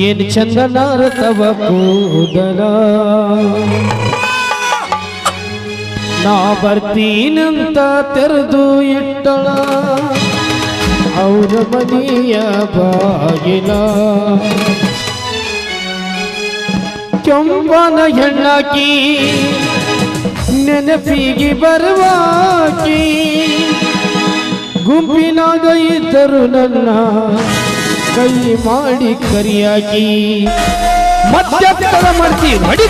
ಏನ್ ಚಂದ ನಾರತವ ಕೂದಲ ನಾ ಬರ್ತೀನಂತ ತೆರೆದು ಇಟ್ಟಳ ಅವ್ರ ಮನೆಯ ಬಾಗಿಲ ಕೆಂಬನ ಹೆಣ್ಣಾಕಿ ನೆನಪಿಗೆ ಬರುವಾಕಿ ಗುಂಪಿನಾಗ ಇದ್ದರು ನನ್ನ ಕೈ ಮಾಡಿ ಕರಿಯಾಕಿ ಮಾಡ್ತೀವಿ ಮಾಡ್ತಿ ಹೊಡಿ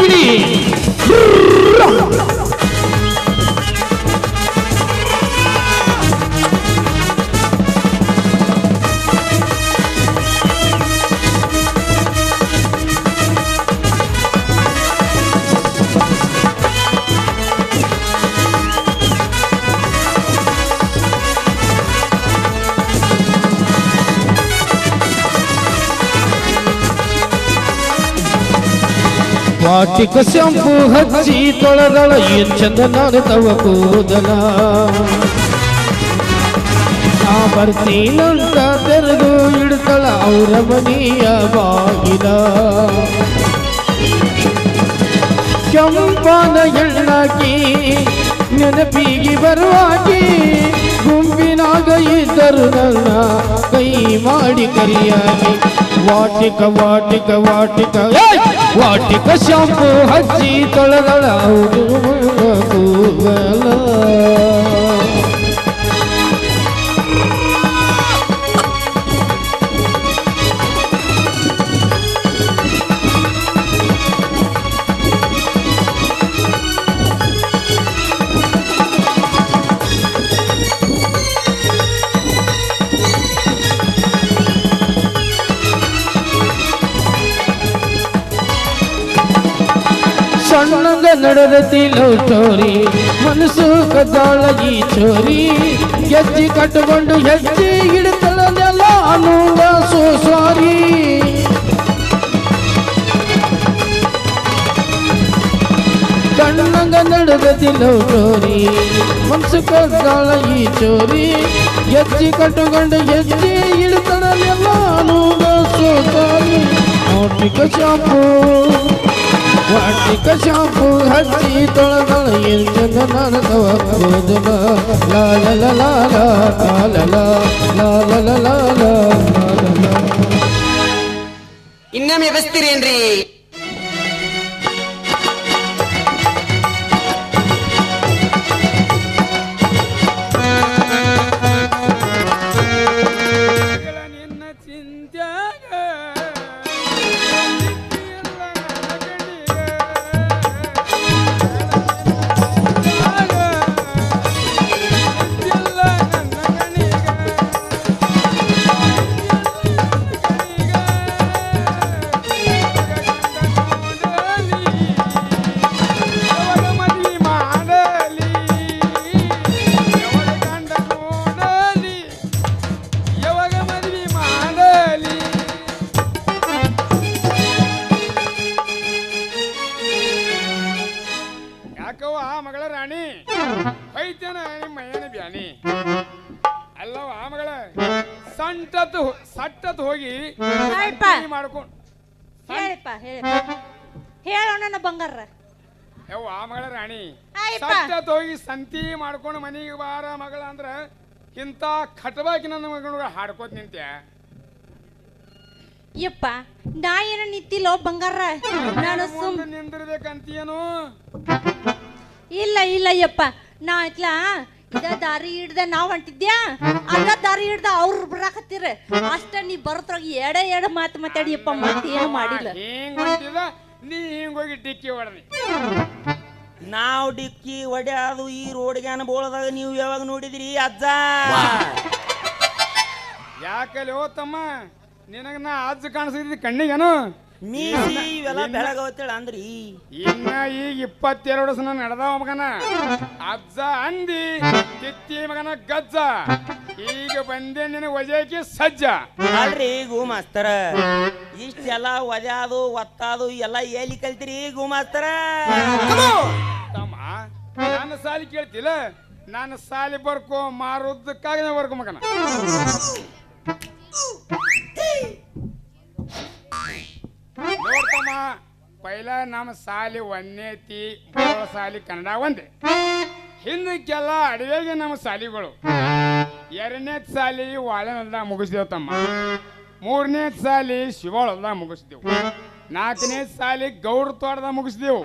ಬಿಡಿ. ವಾಟಿಕ ಶಾಂಪು ಹಚ್ಚಿ ತೊಳೆದಳ, ಏನ್ ಚಂದ ನಾನು ತವ ಕೂದಲ. ನಾ ಬರ್ತೀನಂತ ತೆರೆದು ಇಡ್ತಳ ಅವ್ರ ಮನೆಯ ಬಾಗಿಲ. ಕೆಂಪನ ಎಣ್ಣಾಕಿ ನೆನಪಿಗೆ ಬರುವಾಗಿ ಗುಂಪಿನಾಗ ಇದ್ದರು ನನ್ನ ಕೈ ಮಾಡಿ ಕರಿಯಾಗಿ. ವಾಟಿಕ ವಾಟಿಕ ವಾಟಿಕ. ಏಯ್! ವಾಟಿಕ ಶಾಂಪು ಹಚ್ಚಿ ತೊಳೆದಳ ನಡೆದತಿ ಲವ್ ಸ್ಟೋರಿ ಮನಸ್ಸು ಕದ್ದಾಳ ಈ ಚೋರಿ ಗೆಜ್ಜಿ ಕಟ್ಟಿಕೊಂಡು ಹೆಜ್ಜೆ ಹಿಡಿತಳದೆಲ್ಲ ಅನ್ನುವ ಸೋ ಸಾರಿ ಸಣ್ಣಗ ನಡೆದತಿ ಲವ್ ಸ್ಟೋರಿ ಮನಸ್ಸು ಕದ್ದಾಳ ಈ ಚೋರಿ ಗೆಜ್ಜಿ ಕಟ್ಟಿಕೊಂಡು ಹೆಜ್ಜೆ ಹಿಡಿತಳದೆಲ್ಲ ಅನ್ನುವ ಸೋ ಸಾರಿ ನೋಟಿಕ ಶಾಂಪು. ವಾಟಿಕ ಶಾಂಪು ಹಚ್ಚಿ ತೊಳೆದಳ ಎಂಜನ ನನದವ ಕೂದಲ ಲಾಲ ಲಾಲ ಲಾಲ ಲಾಲ ಲಾಲ ಇನ್ನೊಮ್ಮೆ ಬಸ್ತೀರೇನ್ರಿ ಯಾಕವ್ವ? ಮಗಳ ರಾಣಿ. ಐತೇನ ನಿಮ್ಮ ಏನ ಬ್ಯಾನಿ. ಅಲ್ಲವ ಮಗಳ. ಸಂಟತ್ ಸಟ್ಟತ್ ಹೋಗಿ ಮಾಡ್ಕೊಂಡು ಹೇಳಿಪ್ಪ ಹೇಳಿಪ್ಪ ಹೇಳೋಣ ನನ್ನ ಬಂಗಾರ. ಯವ್ವ ಮಗಳ ರಾಣಿ. ಆಯ್ಪ. ಸಟ್ಟತ್ ಹೋಗಿ ಸಂತಿ ಮಾಡ್ಕೊಂಡು ಮನೆಗೆ ಬಾರ ಮಗಳ ಅಂದ್ರ ಇಂಥ ಖಟ್ಬಾಕಿ ನನ್ನ ಮಗಳ ಹಾಡ್ಕೋತ ನಿಂತ್ಯ. ಯಪ್ಪ ನಾ ಏನ ನಿಂತಿಲ್ಲೋ ಬಂಗಾರ? ನಾನು ಸುಮ್ ನಿಂದಿರ್ಬೇಕಂತೀಯನು? ಇಲ್ಲ ಇಲ್ಲ ಯಪ್ಪ. ನಾ ಆಯ್ತಲಾ ಇದ ದಾರಿ ಹಿಡ್ದ ನಾವ್ ಹೊಂಟಿದ್ಯಾ ಅದ ದಾರಿ ಹಿಡ್ದ ಅವ್ರು ಬರಾಕತ್ತೀರ ಅಷ್ಟ ನೀ ಬರತ್ರಾಗ ಎಡ ಎಡ ಮಾತು ಮಾತಾಡಿಯಪ್ಪ ಏನು ಮಾಡಿಲ್ಲ. ಹಿಂಗ್ ಹೊಂಟಿದ ನೀ ಹಿಂಗ್ ಹೋಗಿ ಡಿಕ್ಕಿ ಹೊಡೆದಿ. ನಾವ್ ಡಿಕ್ಕಿ ಹೊಡ್ಯಾದು ಈ ರೋಡ್ಗೆ ಅನುಭವದಾಗ ನೀವು ಯಾವಾಗ ನೋಡಿದ್ರಿ ಅಜ್ಜ? ಯಾಕಲ್ಲಿ ಹೋತಮ್ಮ? ನಿನಗ ನಾ ಅಜ್ಜ ಕಾಣಿಸಿದ್ರಿ ಕಣ್ಣಿಗೇನು? ಮೀಸಿ ಇವೆಲ್ಲ ಬೆಳಗವತ್ತೇಳ ಅಂದ್ರಿ. ಇನ್ನ ಈಗ ಇಪ್ಪತ್ತೆರಡು ಸಲ ನಡೆದಾವ ಮಗನ. ಅಜ್ಜ ಅಂದಿ ತಿತ್ತಿ ಮಗನ ಗಜ್ಜ. ಈಗ ಬಂದೆ ನಿನ್ನ ವಜಾಕಿ ಸಜ್ಜ. ಅಲ್ರಿ ಗೋ ಮಾಸ್ತರ ಇಷ್ಟೆಲ್ಲ ಒದ್ಯಾದು ಒತ್ತಾದು ಎಲ್ಲ ಎಲ್ಲಿ ಕಲ್ತಿರಿ ಗೋ ಮಾಸ್ತರ ತಮ್ಮ ನನ್ನ ಸಾಲಿ ಕೇಳ್ತಿಲ್ಲ? ನನ್ನ ಸಾಲಿ ಬರ್ಕೋ ಮಾರುದಕ್ಕಾಗಿ ಬರ್ಕೋ ಮಗನ. ಪೈಲ ನಮ್ಮ ಸಾಲಿ ಒಂದೇತಿ ಸಾಲಿ ಕನ್ನಡ ಒಂದೇ. ಹಿಂದಕ್ಕೆಲ್ಲ ಅಡವೆಗೆ ನಮ್ಮ ಸಾಲಿಗಳು. ಎರಡನೇ ಸಾಲಿ ವಾಳೆನಲ್ದಾಗ ಮುಗಿಸಿದೆವು ತಮ್ಮ. ಮೂರನೇ ಸಾಲಿ ಶಿವಳಲ್ಲ ಮುಗಿಸಿದೆವು. ನಾಲ್ಕನೇ ಸಾಲಿ ಗೌಡ ತೋಟದ ಮುಗಿಸಿದೆವು.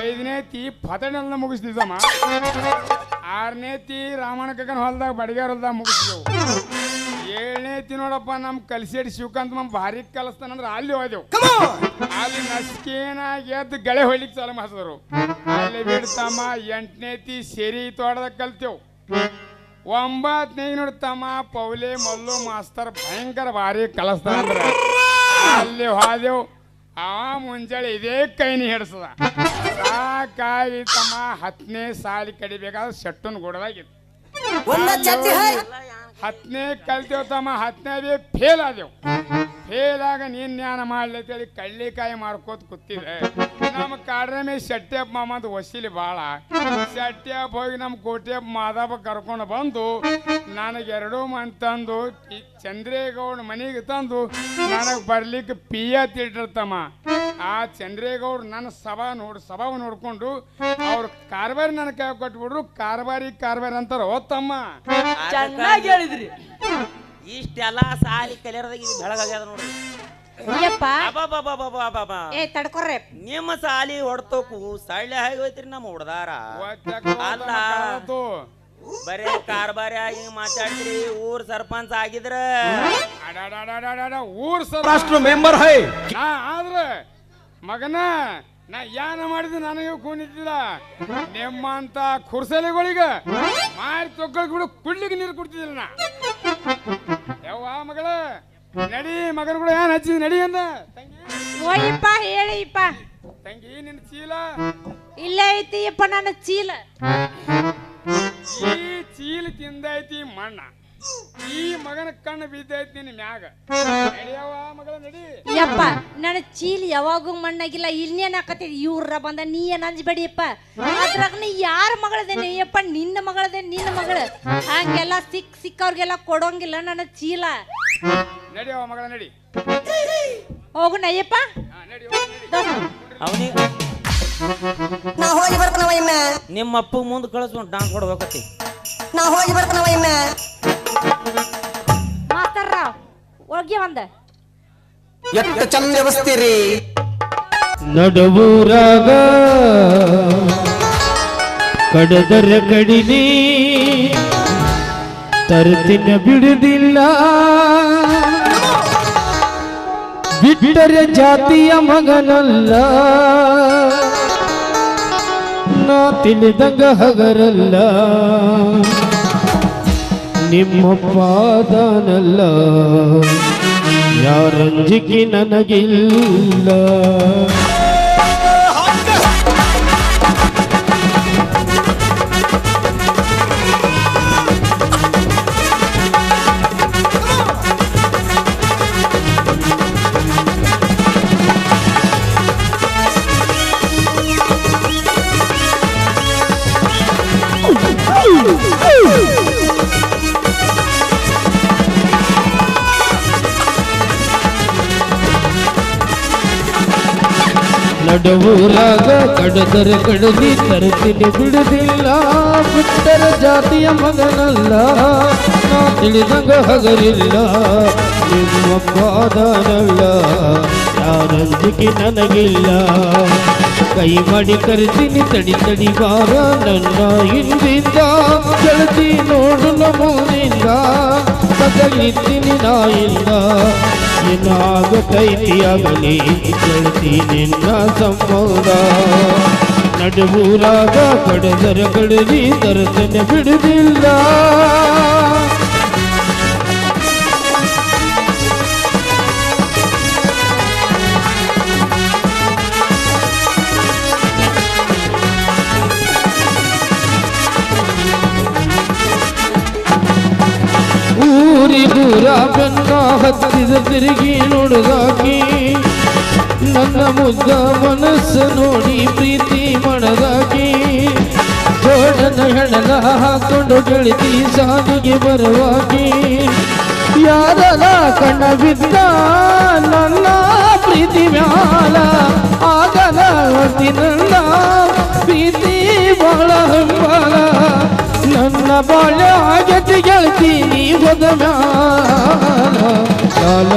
ಐದನೇ ತಿ ಫತಣಲ್ದ ತಮ್ಮ. ಆರನೇ ತಿ ರಾಮಣ್ಣ ಕಕ್ಕನ ಹೊಲ್ದಾಗ ಬಡಿಗಾರ ಹೊಲ್ದಾಗ ಮುಗಿಸಿದೆವು. ಏಳನೇ ತಿ ನೋಡಪ್ಪ ನಮ್ಮ ಕಲ್ಸೇಡಿ ಶಿವಕಾಂತ್ ಮಮ್ಮ ಭಾರಿ ಕಲಿಸ್ತಾನಂದ್ರೆ ಅಲ್ಲಿ ಹೋದೆವು. ಅಲ್ಲಿ ನಸ್ಕೇನಾಗಿ ಎದ್ದು ಗಳೆ ಹೊಯ್ಲಿಕ್ಕೆ ಚಾಲು ಮಾಡಿಸಿದ್ರು. ಅಲ್ಲಿ ಬಿಡ್ತಮ್ಮ ಎಂಟನೇ ತಿ ಸೇರಿ ತೋಟದ ಕಲ್ತೇವು. ಒಂಬತ್ತನೇ ನೋಡ್ತಮ್ಮ ಪೌಲೆ ಮಲ್ಲು ಮಾಸ್ತರ್ ಭಯಂಕರ ಭಾರಿ ಕಲಿಸ್ತಾನಂದ್ರೆ ಅಲ್ಲಿ ಹೋದೆವು. ಆ ಮುಂಜಾನೆ ಇದೇ ಕೈನಿ ಹಿಡ್ಸದ. ಸಾಕಾಗಿ ತಮ್ಮ ಹತ್ತನೇ ಸಾಲಿ ಕಡಿಬೇಕಾದ್ರೆ ಶೆಟ್ಟನ್ ಗುಡದಾಗಿತ್ತು ಹತ್ತನೇ ಕಲ್ತೇವ್ ತಮ್ಮ ಹತ್ತನೇ ಫೇಲ್ ಆದೆವು. ಫೇಲ್ ಆಗ ನೀನ್ ಜ್ಞಾನ ಮಾಡ್ಲತ್ತೇಳಿ ಕಳ್ಳಿಕಾಯಿ ಮಾರ್ಕೋತ ಕೂತಿದೆ ನಮ್ಮ ಕಾಡ್ರಮೇ ಶೆಟ್ಟಿಯಪ್ಪ ಮಾಮದ್ ವಸೀಲಿ ಭಾಳ ಶೆಟ್ಟಿಯಪ್ಪ ಹೋಗಿ ನಮ್ಮ ಕೋಟಿಯಪ್ಪ ಮಾದಪ್ಪ ಕರ್ಕೊಂಡು ಬಂದು ನನಗೆ ಎರಡೂ ಮನ್ ತಂದು ಚಂದ್ರೇಗೌಡ ಮನೆಗೆ ತಂದು ನನಗೆ ಬರ್ಲಿಕ್ಕೆ ಪಿಯ ತಿಟ್ಟಿರ್ತಮ್ಮ ಆ ಚಂದ್ರೇಗೌಡ ನನ್ನ ಸಭಾ ನೋಡ್ ಸಭಾ ನೋಡ್ಕೊಂಡು ಅವ್ರ ಕಾರ್ಬಾರಿ ನನ್ನ ಕೈ ಕೊಟ್ಬಿಟ್ರು ಕಾರ್ಬಾರಿ ಕಾರ್ಬಾರಿ ಅಂತಾರ. ಓದ್ತಮ್ಮ ಚೆನ್ನಾಗಿ ಹೇಳಿದ್ರಿ. ಇಷ್ಟೆಲ್ಲ ಸಾಲಿ ಕಲಿಯರ್ದಾಗ ಇದು ಬೆಳಗಾಗ್ಯದ ಬಾ ಯಪ್ಪ. ಅಬ್ಬಬ್ಬಬ್ಬಬ್ಬಬ್ಬಬ್ಬ. ಏ ತಡ್ಕೊರ್ರೆ. ನಿಮ್ಮ ಸಾಲಿ ಹೊಡ್ತೋಕು ಸಳ್ಳೆ ಹಾಗೆ ಹೋಯ್ತ್ರಿ ನಮ್ಮ ಹುಡ್ದಾರ. ಅಲ್ಲ. ಬರೇ ಕಾರ್ಬಾರಿ ಆಗಿ ಮಾತಾಡ್ತೀರಿ ಊರ್ ಸರ್ಪಂಚ್ ಆಗಿದ್ರ. ಊರ್ ಸಭಾ ರಾಷ್ಟ್ರ ಮೆಂಬರ್ ಹೈ ಆದ್ರೆ ಮಗನ ನಾ ಯಾನ ಮಾಡಿದ ನನಗೆ ಕೂನಿದ್ದಿಲ್ಲ. ನಿಮ್ಮಂತ ಕುರ್ಸಲೆಗಳಿಗ ಮಾರಿ ತೊಗೊಳಕ್ ಬಿಡು ಕುಡ್ಲಿಕ್ಕೆ ನೀರು ಕುಡ್ತಿದ್ದಿಲ್ಲ ನಾ. ಯವ್ವ ಮಗಳ ನಡಿ ಮಗನ ಕೂಡ ಏನ್ ಹಚ್ಚಿದ್ ನಡಿ ಅಂದ. ಹೇಳಿಪ್ಪ ತಂಗಿ ನಿನ್ನ ಚೀಲ? ಇಲ್ಲೇ ಐತಿ ಯಪ್ಪ ನನ್ನ ಚೀಲ. ಈ ಚೀಲ ತಿಂದೈತಿ ಮಣ್ಣ. ಈ ಮಗನ ಕಣ್ಣು ಬಿದ್ದೈತಿ ನಿನ್ನ ಮ್ಯಾಗ. ನಡಿಯವ್ವ ಮಗಳ ನಡಿ. ಯಪ್ಪ ನನ್ನ ಚೀಲ ಯಾವಾಗೂ ಮಣ್ಣಾಗಿಲ್ಲ ಇಲ್ನೇನ್ ಹಾಕತ್ತಿದ್ ಇವ್ರ ಬಂದ ನೀ ಏನ್ ಅಂಜಬೇಡಿಯಪ್ಪ? ಅದ್ರಾಗ ನೀ ಯಾರ ಮಗಳದೇನೆ? ಯಪ್ಪ ನಿನ್ನ ಮಗಳದೆ ನಿನ್ನ ಮಗಳ. ಹಂಗೆಲ್ಲ ಸಿಕ್ ಸಿಕ್ಕವ್ರಿಗೆಲ್ಲ ಕೊಡೋಂಗಿಲ್ಲ ನನ್ನ ಚೀಲ. ನಡಿಯವ್ವ ಮಗಳ ನಡಿ. ಹೋಗ್ ಅವನಿಗೆ ನಾ ಹೋಗಿ ಬರ್ತನವ ನಿಮ್ಮ ಅಪ್ಪ ಮುಂದೆ ಕಳಿಸ್ಕೊಂಡು ನಾನ್ ಕೊಡ್ಬೇಕತ್ತಿ ನಾ ಹೋಗಿ ಬರ್ತನವ ಇನ್ನ ಮಾಸ್ತರ ಒಂದ ಚಂದ ಬಸ್ತೀರಿ ನಡುವೂರಾಗ ಕಡದರ ಕಡಿನಿ ತರ್ತಿನ ಬಿಡುದಿಲ್ಲ. ಬಿಟ್ಟರೆ ಜಾತಿಯ ಮಗನಲ್ಲ. ನಾ ತಿಳಿದಂಗ ಹಗರಲ್ಲ. ನಿಮ್ಮ ಪಾದನಲ್ಲ. ಯಾರಂಜಿಕೆ ನನಗಿಲ್ಲ. ನಡುವೂರಾಗ ಕಡದರ ಕಡದಿ ತರ್ತೀನಿ ಬಿಡುದಿಲ್ಲ, ಬಿಟ್ಟರ ಜಾತಿಯ ಮಗನಲ್ಲ, ನಾ ತಿಳಿದಂಗ ಹಗರಿಲ್ಲ ನಿಮ್ಮ ಪಾದನಲ್ಲ ಯಾರಂಜಿಕೆ ನನಗಿಲ್ಲ. ಕೈ ಮಾಡಿ ಕರೆತೀನಿ, ತಡಿ ತಡಿ ಬಾರ, ನನ್ನ ಹಿಂದಿಂದ. ಗೆಳತಿ ನೋಡು ನಮೂನಿಂದ ಬದಲಿದ್ದೀನಿ ನಾ ಇಲ್ಲ. ಏನಾಗತೈತಿಯಾಗಲಿ ಗೆಳತಿ ನಿನ್ನ ಸಂಬೋಧ. ನಡುವೂರಾಗ ಕಡದರ ಕಡದಿ ದರ್ಶನ ಬಿಡುದಿಲ್ಲ. ಬೆನ್ನ ಹತ್ತಿದ ತಿರುಗಿ ನೋಡದಾಕಿ ನನ್ನ ಮುದ್ದ ಮನಸ್ಸು ನೋಡಿ ಪ್ರೀತಿ ಮಾಡದಾಕಿ ಜೋಡನ ಹೆಣದ ಹಾಕೊಂಡು ಗೆಳತಿ ಸಾಲಿಗೆ ಬರುವಾಗಿ. ಯಾರನ ಕಣ್ಣ ಬಿದ್ದ ನನ್ನ ಪ್ರೀತಿ ಮ್ಯಾಲ ಆಗಲ ನನ್ನ ಪ್ರೀತಿ ಬಹಳ ಹಂಬಲ ನನ್ನ ಬಾಳ್ಯ ಗೆಳತಿ, ನೀ ಹೋದ ಮ್ಯಾಲ.